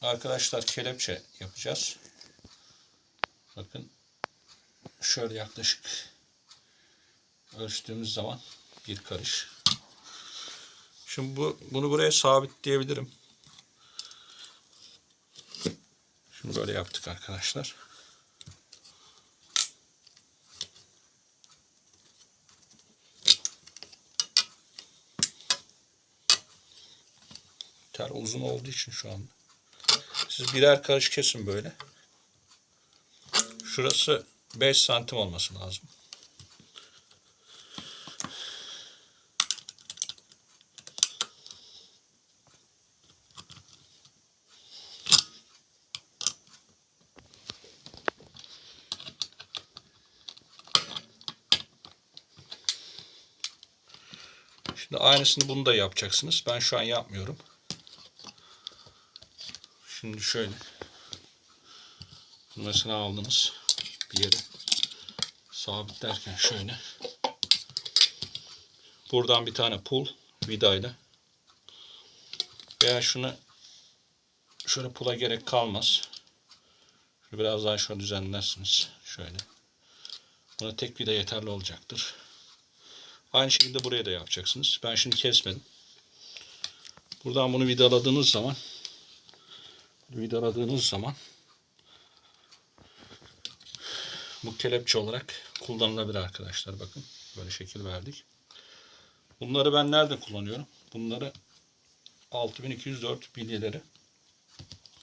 arkadaşlar kelepçe yapacağız. Bakın şöyle yaklaşık ölçtüğümüz zaman bir karış. Şimdi bu bunu buraya sabitleyebilirim. Şimdi böyle yaptık arkadaşlar. Tel uzun olduğu için şu anda. Siz birer karış kesin böyle. Şurası 5 santim olması lazım. Şimdi aynısını bunu da yapacaksınız. Ben şu an yapmıyorum. Şimdi şöyle. Mesela aldınız bir yere sabitlerken şöyle. Buradan bir tane pul vidayla veya şunu şöyle pula gerek kalmaz. Şunu biraz daha şöyle düzenlersiniz. Şöyle. Buna tek vida yeterli olacaktır. Aynı şekilde buraya da yapacaksınız. Ben şimdi kesmedim. Buradan bunu vidaladığınız zaman vidaladığınız zaman bu kelepçe olarak kullanılabilir arkadaşlar. Bakın böyle şekil verdik. Bunları ben nerede kullanıyorum? Bunları 6204 bilyeleri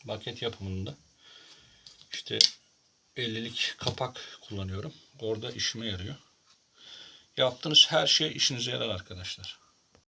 maket yapımında işte 50'lik kapak kullanıyorum. Orada işime yarıyor. Yaptığınız her şey işinize yarar arkadaşlar.